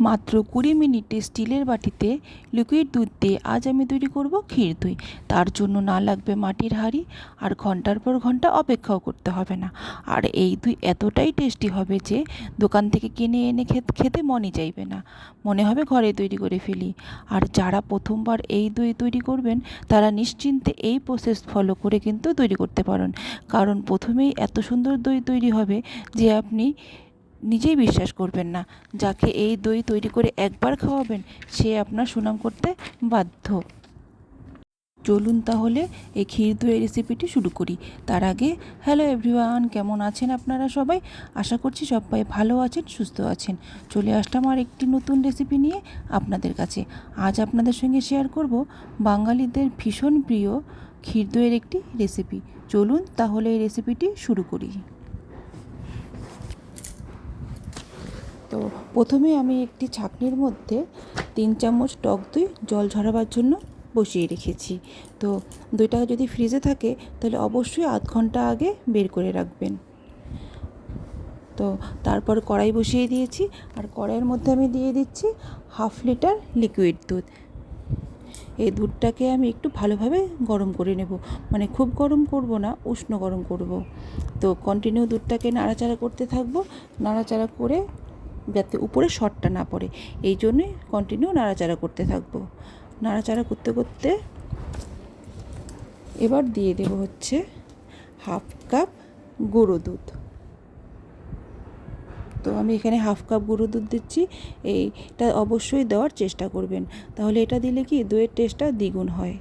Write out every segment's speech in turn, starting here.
মাত্র কুড়ি মিনিটে স্টিলের বাটিতে লিকুইড দুধ দিয়ে আজ আমি তৈরি করব ক্ষীর দই। তার জন্য না লাগবে মাটির হাঁড়ি, আর ঘণ্টার পর ঘণ্টা অপেক্ষাও করতে হবে না। আর এই দুই এতটাই টেস্টি হবে যে দোকান থেকে কিনে এনে খেতে মনে চাইবে না। মনে হবে ঘরে তৈরি করে ফেলি। আর যারা প্রথমবার এই দই তৈরি করবেন, তারা নিশ্চিন্তে এই প্রসেস ফলো করে কিন্তু তৈরি করতে পারেন। কারণ প্রথমেই এত সুন্দর দই তৈরি হবে যে আপনি নিজেই বিশ্বাস করবেন না। যাকে এই দই তৈরি করে একবার খাওয়াবেন, সে আপনার সুনাম করতে বাধ্য। চলুন তাহলে এই ক্ষীর দইয়ের রেসিপিটি শুরু করি। তার আগে হ্যালো এভরিওয়ান কেমন আছেন আপনারা সবাই? আশা করছি সবাই ভালো আছেন, সুস্থ আছেন। চলে আসলাম আর একটি নতুন রেসিপি নিয়ে আপনাদের কাছে। আজ আপনাদের সঙ্গে শেয়ার করব বাঙালিদের ভীষণ প্রিয় ক্ষীর দইয়ের একটি রেসিপি চলুন তাহলে এই রেসিপিটি শুরু করি। তো প্রথমে আমি একটি ছাঁকনির মধ্যে তিন চামচ টক দই জল ঝরাবার জন্য বসিয়ে রেখেছি। তো দইটা যদি ফ্রিজে থাকে, তাহলে অবশ্যই আধ ঘণ্টা আগে বের করে রাখবেন। তো তারপর কড়াই বসিয়ে দিয়েছি, আর কড়াইয়ের মধ্যে আমি দিয়ে দিচ্ছি হাফ লিটার লিকুইড দুধ। এই দুধটাকে আমি একটু ভালোভাবে গরম করে নেব। মানে খুব গরম করব না, উষ্ণ গরম করব। তো কন্টিনিউ দুধটাকে নাড়াচাড়া করতে থাকব। নাড়াচাড়া করে যাতে উপরে শটটা না পড়ে। এই জন্যে কন্টিনিউ নাড়াচাড়া করতে থাকব। নাড়াচাড়া করতে করতে এবার দিয়ে দেব হচ্ছে হাফ কাপ গুঁড়ো দুধ। তো আমি এখানে হাফ কাপ গুঁড়ো দুধ দিচ্ছি। এইটা অবশ্যই দেওয়ার চেষ্টা করবেন। তাহলে এটা দিলে কি দইয়ের টেস্টটা দ্বিগুণ হয়।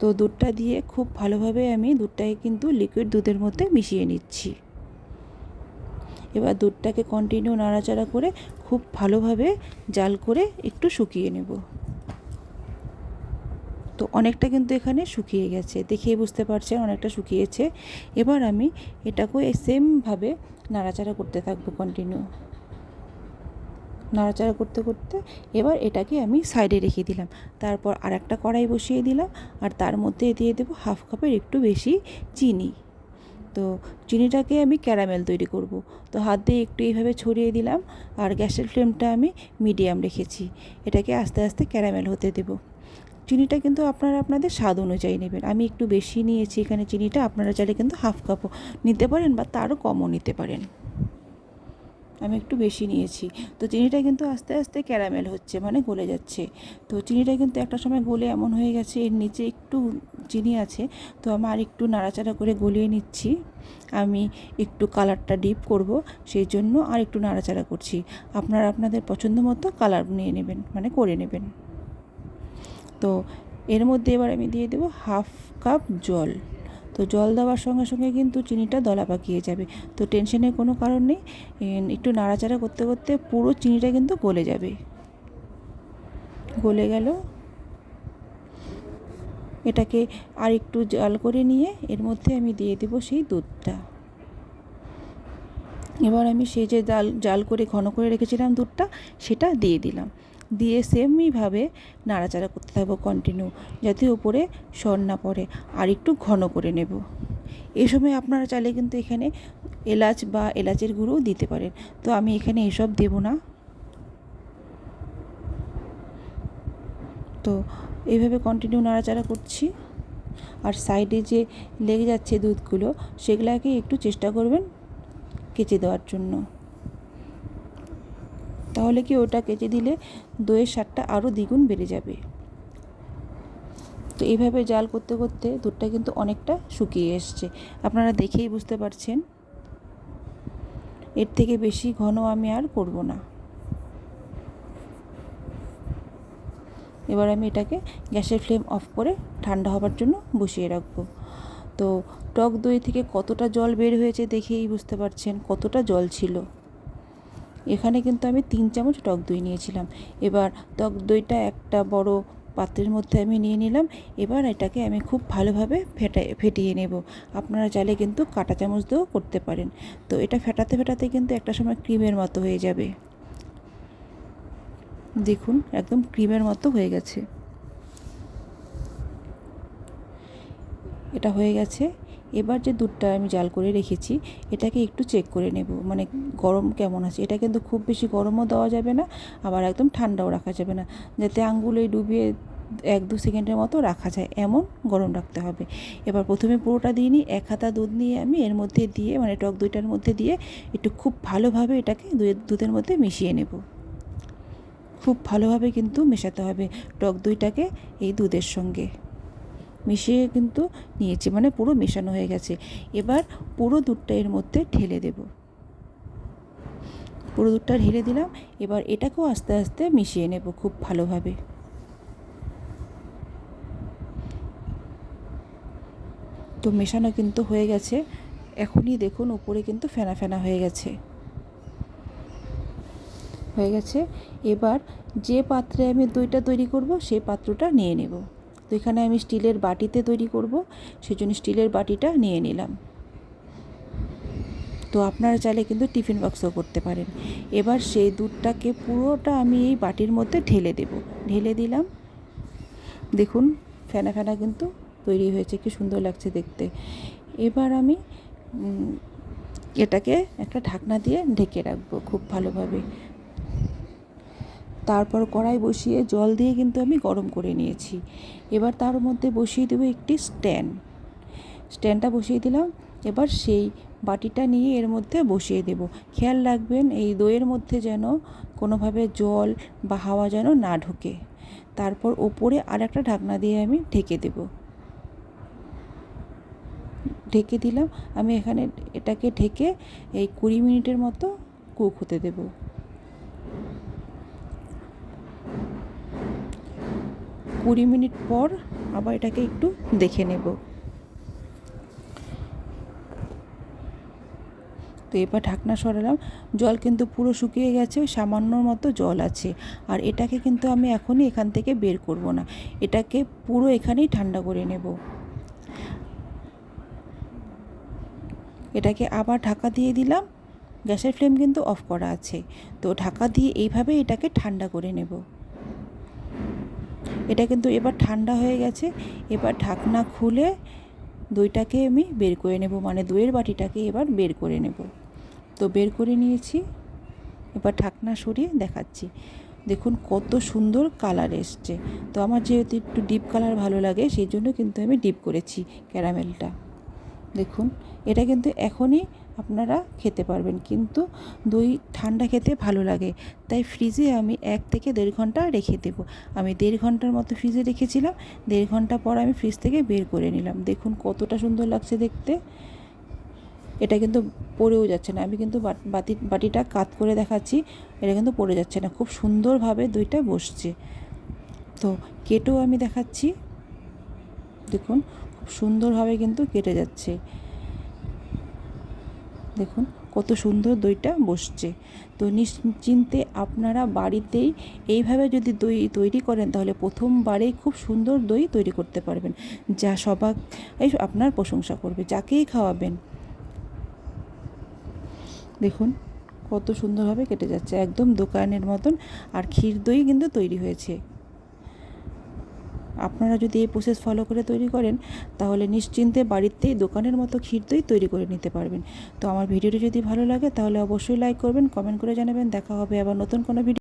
তো দুধটা দিয়ে খুব ভালোভাবে আমি দুধটাকে কিন্তু লিকুইড দুধের মধ্যে মিশিয়ে নিচ্ছি। এবার দুধটাকে কন্টিনিউ নাড়াচাড়া করে খুব ভালোভাবে জাল করে একটু শুকিয়ে নেব। তো অনেকটা কিন্তু এখানে শুকিয়ে গেছে দেখিয়ে বুঝতে পারছেন অনেকটা শুকিয়েছে। এবার আমি এটাকে সেমভাবে নাড়াচাড়া করতে থাকব কন্টিনিউ নাড়াচাড়া করতে করতে এবার এটাকে আমি সাইডে রেখে দিলাম। তারপর আর একটা কড়াই বসিয়ে দিলাম আর তার মধ্যে দিয়ে দেবো হাফ কাপের একটু বেশি চিনি। তো চিনিটাকে আমি ক্যারামেল তৈরি করব। তো হাত দিয়ে একটু এইভাবে ছড়িয়ে দিলাম আর গ্যাসের ফ্লেমটা আমি মিডিয়াম রেখেছি। এটাকে আস্তে আস্তে ক্যারামেল হতে দেব। চিনিটা কিন্তু আপনারা আপনাদের স্বাদ অনুযায়ী নেবেন। আমি একটু বেশি নিয়েছি এখানে চিনিটা, আপনারা চাইলে কিন্তু হাফ কাপও নিতে পারেন বা তারও কমও নিতে পারেন। আমি একটু বেশি নিয়েছি। তো চিনিটা কিন্তু আস্তে আস্তে ক্যারামেল হচ্ছে মানে গলে যাচ্ছে। তো চিনিটা কিন্তু একটা সময় গলে এমন হয়ে গেছে, এর নিচে একটু চিনি আছে, তো আমার একটু নাড়াচাড়া করে গলিয়ে নিচ্ছি। আমি একটু কালারটা ডিপ করব, সেই জন্য আর একটু নাড়াচাড়া করছি। আপনারা আপনাদের পছন্দ মতো কালার নিয়ে নেবেন মানে করে নেবেন। তো এর মধ্যে এবার আমি দিয়ে দেবো হাফ কাপ জল। তো জল দেওয়ার সঙ্গে সঙ্গে কিন্তু চিনিটা দলা পাকিয়ে যাবে। তো টেনশনের কোনো কারণ নেই একটু নাড়াচাড়া করতে করতে পুরো চিনিটা কিন্তু গলে যাবে। গলে গেল। এটাকে আর একটু জাল করে নিয়ে এর মধ্যে আমি দিয়ে দেবো সেই দুধটা। এবার আমি সেই যে জাল জাল করে ঘন করে রেখেছিলাম দুধটা, সেটা দিয়ে দিলাম। দিয়ে সেমইভাবে নাড়াচাড়া করতে থাকব কন্টিনিউ যাতে উপরে সর না পড়ে। আর একটু ঘন করে নেব। এই সময় আপনারা চাইলে কিন্তু এখানে এলাচ বা এলাচের গুঁড়োও দিতে পারেন। তো আমি এখানে এসব দেব না। তো এইভাবে কন্টিনিউ নাড়াচাড়া করছি। আর সাইডে যে লেগে যাচ্ছে দুধগুলো, সেগুলাকে একটু চেষ্টা করবেন কেচে দেওয়ার জন্য। তাহলে কি ওটা কেচে দিলে দইয়ের স্বাদটা আরও দ্বিগুণ বেড়ে যাবে। তো এইভাবে জাল করতে করতে দুধটা কিন্তু অনেকটা শুকিয়ে এসছে। আপনারা দেখেই বুঝতে পারছেন। এর থেকে বেশি ঘন আমি আর করব না। এবার আমি এটাকে গ্যাসের ফ্লেম অফ করে ঠান্ডা হবার জন্য বসিয়ে রাখব। তো টক দই থেকে কতটা জল বের হয়েছে দেখেই বুঝতে পারছেন কতটা জল ছিল। এখানে কিন্তু আমি তিন চামচ টক দই নিয়েছিলাম। এবার টক দইটা একটা বড় পাত্রের মধ্যে আমি নিয়ে নিলাম। এবার এটাকে আমি খুব ভালোভাবে ফেটাই ফেটিয়ে নেব। আপনারা চাইলে কিন্তু কাটা চামচ দিয়েও করতে পারেন। তো এটা ফেটাতে ফেটাতে কিন্তু একটা সময় ক্রিমের মতো হয়ে যাবে। দেখুন, একদম ক্রিমের মতো হয়ে গেছে। এটা হয়ে গেছে। এবার যে দুধটা আমি জাল করে রেখেছি, এটাকে একটু চেক করে নেব। মানে গরম কেমন আছে? এটা কিন্তু খুব বেশি গরমও দেওয়া যাবে না, আবার একদম ঠান্ডাও রাখা যাবে না। যাতে আঙ্গুলে ডুবিয়ে এক দু সেকেন্ডের মতো রাখা যায়, এমন গরম রাখতে হবে। এবার প্রথমে পুরোটা দিয়ে নিই, এক হাতা দুধ নিয়ে আমি এর মধ্যে দিয়ে মানে টক দুইটার মধ্যে দিয়ে একটু খুব ভালোভাবে এটাকে দুধের মধ্যে মিশিয়ে নেব। খুব ভালোভাবে কিন্তু মেশাতে হবে টক দইটাকে এই দুধের সঙ্গে। মিশিয়ে কিন্তু নিয়েছি মানে পুরো মেশানো হয়ে গেছে। এবার পুরো দুধটা এর মধ্যে ঢেলে দেব। পুরো দুধটা ঢেলে দিলাম, এবার এটাকেও আস্তে আস্তে মিশিয়ে নেব খুব ভালোভাবে। তো মেশানো কিন্তু হয়ে গেছে। এখনই দেখুন উপরে কিন্তু ফেনা ফেনা হয়ে গেছে। হয়ে গেছে। এবার যে পাত্রে আমি দইটা তৈরি করব, সেই পাত্রটা নিয়ে নেব। তো এখানে আমি স্টিলের বাটিতে তৈরি করব সেই জন্য স্টিলের বাটিটা নিয়ে নিলাম। তো আপনারা চাইলে কিন্তু টিফিন বক্সও করতে পারেন। এবার সেই দুধটাকে পুরোটা আমি এই বাটির মধ্যে ঢেলে দেব। ঢেলে দিলাম। দেখুন ফেনা ফেনা কিন্তু তৈরি হয়েছে, কি সুন্দর লাগছে দেখতে। এবার আমি এটাকে একটা ঢাকনা দিয়ে ঢেকে রাখব খুব ভালোভাবে। তারপর কড়াই বসিয়ে জল দিয়ে কিন্তু আমি গরম করে নিয়েছি। এবার তার মধ্যে বসিয়ে দেবো একটি স্ট্যান্ড। স্ট্যান্ডটা বসিয়ে দিলাম। এবার সেই বাটিটা নিয়ে এর মধ্যে বসিয়ে দেব। খেয়াল রাখবেন, এই দইয়ের মধ্যে যেন কোনোভাবে জল বা হাওয়া যেন না ঢোকে। তারপর ওপরে আর একটা ঢাকনা দিয়ে আমি ঢেকে দেব। ঢেকে দিলাম। আমি এখানে এটাকে ঢেকে এই কুড়ি মিনিটের মতো কুক হতে দেবো। কুড়ি মিনিট পর আবার এটাকে একটু দেখে নেব। তো এবার ঢাকনা সরালাম। জল কিন্তু পুরো শুকিয়ে গেছে, ওই সামান্য মতো জল আছে। আর এটাকে কিন্তু আমি এখনই এখান থেকে বের করব না। এটাকে পুরো এখানেই ঠান্ডা করে নেব। এটাকে আবার ঢাকা দিয়ে দিলাম। গ্যাসের ফ্লেম কিন্তু অফ করা আছে। তো ঢাকা দিয়ে এইভাবে এটাকে ঠান্ডা করে নেব। এটা কিন্তু এবার ঠান্ডা হয়ে গেছে, এবার ঢাকনা খুলে দইটাকে আমি বের করে নেব মানে দইয়ের বাটিটাকে এবার বের করে নেব। তো বের করে নিয়েছি, এবার ঢাকনা সরিয়ে দেখাচ্ছি। দেখুন কত সুন্দর কালার এসছে। তো আমার যেহেতু একটু ডিপ কালার ভালো লাগে, সেই জন্য কিন্তু আমি ডিপ করেছি ক্যারামেলটা। দেখুন, এটা কিন্তু এখনই আপনারা খেতে পারবেন। কিন্তু দই ঠান্ডা খেতে ভালো লাগে। তাই ফ্রিজে আমি এক থেকে দেড় ঘণ্টা রেখে দেবো। আমি দেড় ঘণ্টার মতো ফ্রিজে রেখেছিলাম। দেড় ঘণ্টা পর আমি ফ্রিজ থেকে বের করে নিলাম। দেখুন কতটা সুন্দর লাগছে দেখতে। এটা কিন্তু পড়েও যাচ্ছে না। আমি কিন্তু বাতি বাটিটা কাত করে দেখাচ্ছি। এটা কিন্তু পড়ে যাচ্ছে না। খুব সুন্দরভাবে দইটা বসছে। তো কেটেও আমি দেখাচ্ছি। দেখুন সুন্দরভাবে কিন্তু কেটে যাচ্ছে। দেখুন, কত সুন্দর দইটা বসছে। তো নিশ্চিন্তে আপনারা বাড়িতেই এইভাবে যদি দই তৈরি করেন, তাহলে প্রথমবারেই খুব সুন্দর দই তৈরি করতে পারবেন। যা সবাই আপনার প্রশংসা করবে, যাকেই খাওয়াবেন। দেখুন, কত সুন্দরভাবে কেটে যাচ্ছে। একদম দোকানের মতন। আর ক্ষীর দই কিন্তু তৈরি হয়েছে। আপনারা যদি এই প্রসেস ফলো করে তৈরি করেন, তাহলে নিশ্চিন্তে বাড়িতেই দোকানের মতো ক্ষীর দই তৈরি করে নিতে পারবেন। তো আমার ভিডিওটি যদি ভালো লাগে, তাহলে অবশ্যই লাইক করবেন কমেন্ট করে জানাবেন। দেখা হবে আবার নতুন কোনো ভিডিও